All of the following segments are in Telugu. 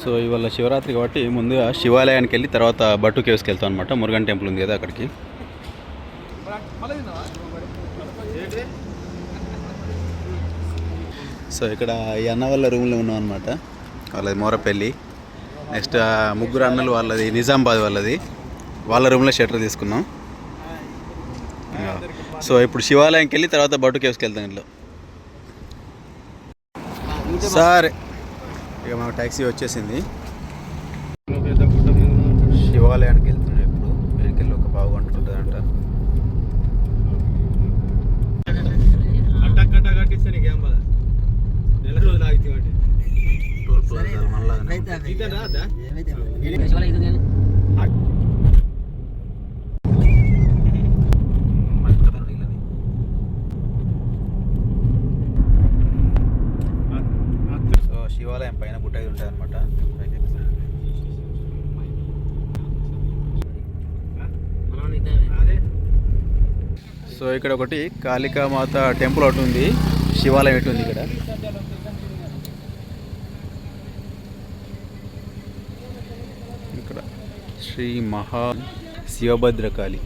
సో ఇవాళ శివరాత్రి కాబట్టి ముందుగా శివాలయానికి వెళ్ళి తర్వాత బట్టు కేవ్స్కి వెళ్తాం అనమాట మురుగన్ టెంపుల్ ఉంది కదా అక్కడికి. సో ఇక్కడ ఈ అన్న వాళ్ళ రూమ్లో ఉన్నాం అనమాట వాళ్ళది మోరపల్లి. నెక్స్ట్ ముగ్గురు అన్నలు వాళ్ళది నిజామాబాద్ వాళ్ళది. వాళ్ళ రూమ్లో షట్టర్ తీసుకున్నాం. సో ఇప్పుడు శివాలయంకి వెళ్ళి తర్వాత బట్టు కేవ్స్కి వెళ్తాం ఇంట్లో. సరే ఇక మాకు ట్యాక్సీ వచ్చేసింది. శివాలయానికి వెళ్తున్నాం ఇప్పుడు. వెహికల్ ఒక బాగు అంటుంటుందంట టోల్ ప్లాజా మళ్ళా ఇతను రాదా సో శివాలయం పైన గుట్ట ఇది ఉంటుంది అనమాట అదే సో ఇక్కడ ఒకటి కాళికామాత టెంపుల్ ఒకటి ఉంది. శివాలయం ఒకటి ఉంది ఇక్కడ? ఇక్కడ శ్రీ మహా శివభద్రకాళి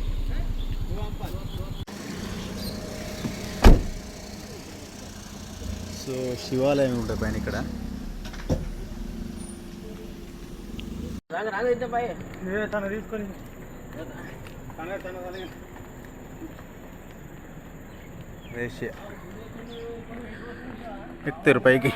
సో శివాలయం ఉంటుంది పైన ఇక్కడ. తీసుకొని. తన ఎక్కుతారు పైకి.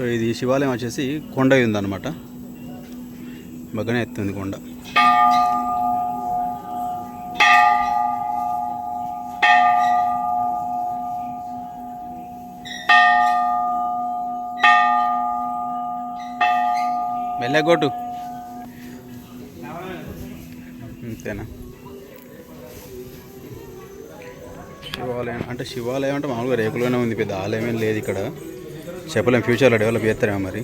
సో ఇది శివాలయం వచ్చేసి కొండ ఉందన్నమాట బాగానే ఎత్తుంది కొండ. మెల్లగొట్టు అంతేనా? శివాలయం అంటే శివాలయం అంటే మామూలుగా రేకులోనే ఉంది పెద్ద ఆలయం ఏం లేదు ఇక్కడ. చెప్పలేం ఫ్యూచర్లో డెవలప్ చేస్తారేమో మరి.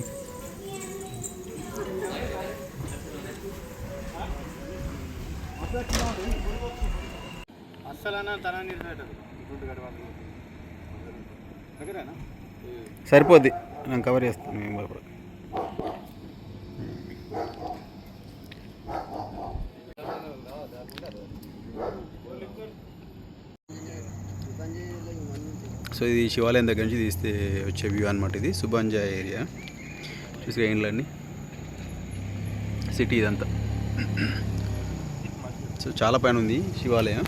సరిపోద్ది. నేను కవర్ చేస్తాను భయపడ సో ఇది శివాలయం దగ్గర నుంచి తీస్తే వచ్చే వ్యూ అనమాట ఇది. సుబాంజా ఏరియా. చూసి ఇండ్లన్నీ? సిటీ ఇదంతా. సో చాలా పైన ఉంది శివాలయం.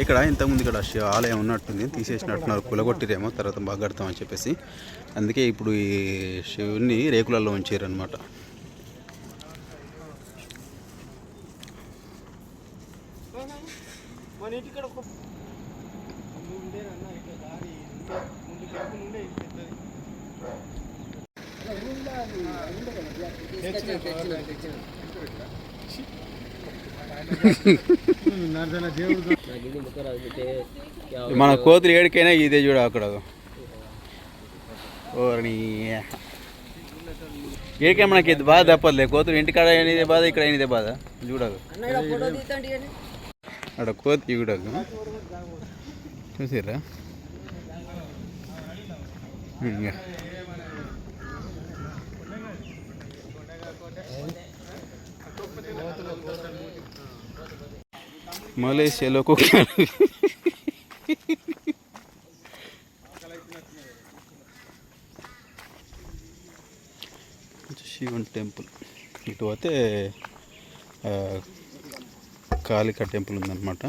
ఇక్కడ ఇంతకుముందు ఇక్కడ శివ ఆలయం ఉన్నట్టుంది. తీసేసినట్టున్నారు. కులగొట్టిరేమో తర్వాత బాగా కడతామని చెప్పేసి. అందుకే ఇప్పుడు ఈ శివుని రేకులలో ఉంచారు మన కోతులు ఏడికైనా ఇదే చూడ అక్కడ ఓర్ని ఏడికైనా మనకి ఇది బాధ తప్పదులే కోతులు ఇంటికాడ అయినదే బాధ ఇక్కడ అయినదే బాధ చూడదు అక్కడ కోతి చూడదు చూసిర్రా ఇంకా మలేషియాలో కుక్కలు శివన్ టెంపుల్ ఇటు అయితే కాళికా టెంపుల్ ఉందన్నమాట.